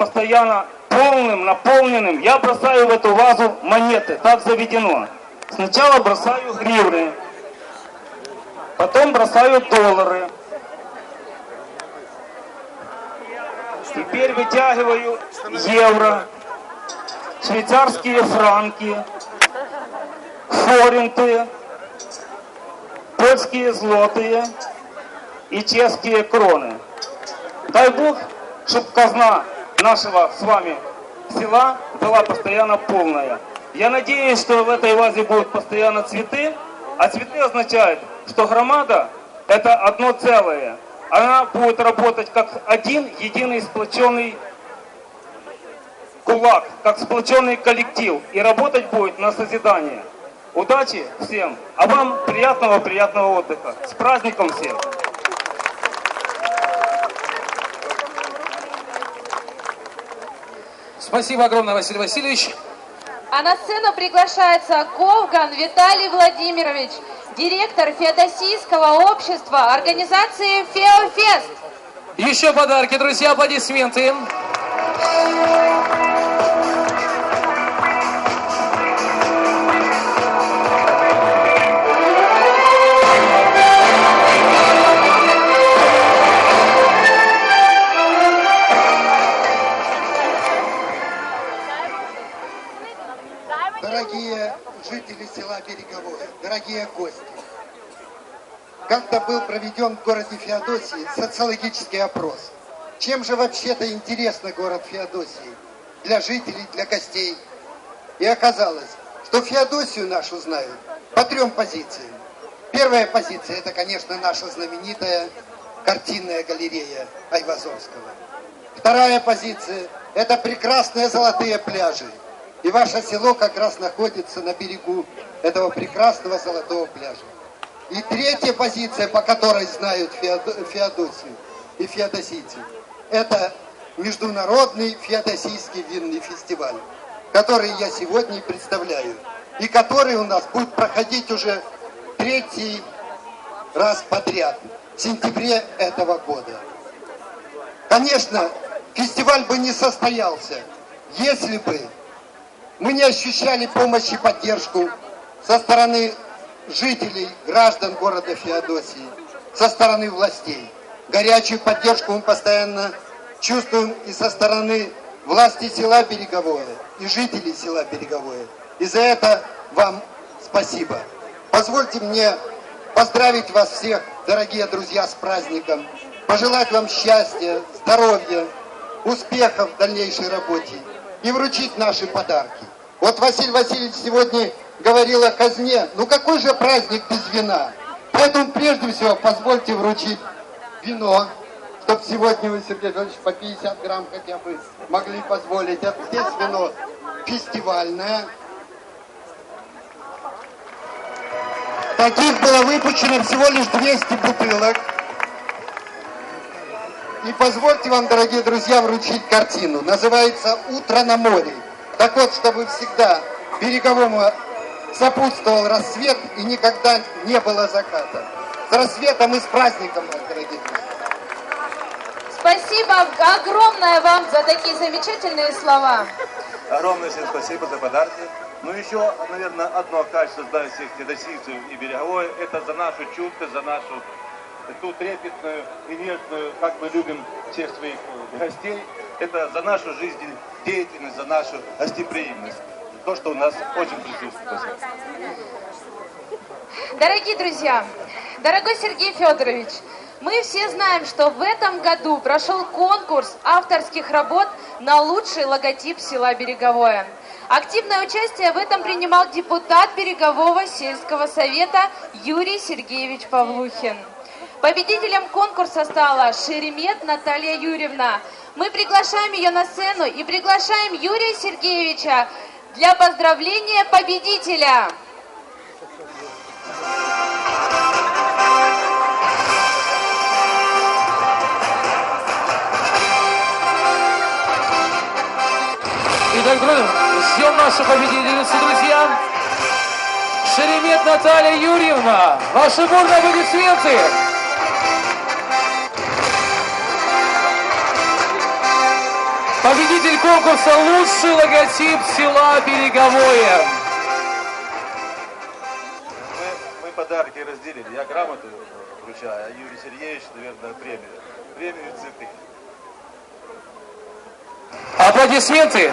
постоянно полным, наполненным, я бросаю в эту вазу монеты. Так заведено. Сначала бросаю гривны, потом бросаю доллары. Теперь вытягиваю евро, швейцарские франки, форинты, польские злотые и чешские кроны. Дай Бог, чтобы казна нашего с вами села была постоянно полная. Я надеюсь, что в этой вазе будут постоянно цветы, а цветы означают, что громада это одно целое. Она будет работать как один единый сплоченный кулак, как сплоченный коллектив и работать будет на созидание. Удачи всем, а вам приятного-приятного отдыха. С праздником всех! Спасибо огромное, Василий Васильевич. А на сцену приглашается Ковган Виталий Владимирович, директор Феодосийского общества организации Феофест. Еще подарки, друзья, аплодисменты. Дорогие села Береговое, дорогие гости, как-то был проведен в городе Феодосии социологический опрос. Чем же вообще-то интересно город Феодосии для жителей, для гостей? И оказалось, что Феодосию нашу знают по трем позициям. Первая позиция, это, конечно, наша знаменитая картинная галерея Айвазовского. Вторая позиция – это прекрасные золотые пляжи. И ваше село как раз находится на берегу этого прекрасного золотого пляжа. И третья позиция, по которой знают Феодо- Феодосию и феодосийцы, это Международный Феодосийский винный фестиваль, который я сегодня и представляю. И который у нас будет проходить уже третий раз подряд в сентябре этого года. Конечно, фестиваль бы не состоялся, если бы мы не ощущали помощь и поддержку со стороны жителей, граждан города Феодосии, со стороны властей. Горячую поддержку мы постоянно чувствуем и со стороны власти села Береговое, и жителей села Береговое. И за это вам спасибо. Позвольте мне поздравить вас всех, дорогие друзья, с праздником, пожелать вам счастья, здоровья, успехов в дальнейшей работе и вручить наши подарки. Вот Василий Васильевич сегодня говорил о казне. Ну какой же праздник без вина? Поэтому прежде всего позвольте вручить вино, чтобы сегодня вы, Сергей Анатольевич, по 50 грамм хотя бы могли позволить. Это здесь вино фестивальное. Таких было выпущено всего лишь 200 бутылок. И позвольте вам, дорогие друзья, вручить картину. Называется «Утро на море». Так вот, чтобы всегда береговому сопутствовал рассвет и никогда не было заката. С рассветом и с праздником, дорогие друзья. Спасибо огромное вам за такие замечательные слова. Огромное всем спасибо за подарки. Ну еще, наверное, одно качество знаю всех федосийцев и береговое, это за нашу чуткость, за нашу ту трепетную и нежную, как мы любим всех своих э, гостей, это за нашу жизнедеятельность, за нашу гостеприимность. То, что у нас очень присутствует. Дорогие друзья, дорогой Сергей Федорович, мы все знаем, что в этом году прошел конкурс авторских работ на лучший логотип села Береговое. Активное участие в этом принимал депутат Берегового сельского совета Юрий Сергеевич Павлухин. Победителем конкурса стала Шеремет Наталья Юрьевна. Мы приглашаем ее на сцену и приглашаем Юрия Сергеевича для поздравления победителя. Итак, друзья, ждем нашу победительницу, друзья. Шеремет Наталья Юрьевна. Ваши бурные аплодисменты. Победитель конкурса «Лучший логотип села Береговое». Мы, мы подарки разделили. Я грамоту вручаю, а Юрий Сергеевич, наверное, премию. Премию цветы. Аплодисменты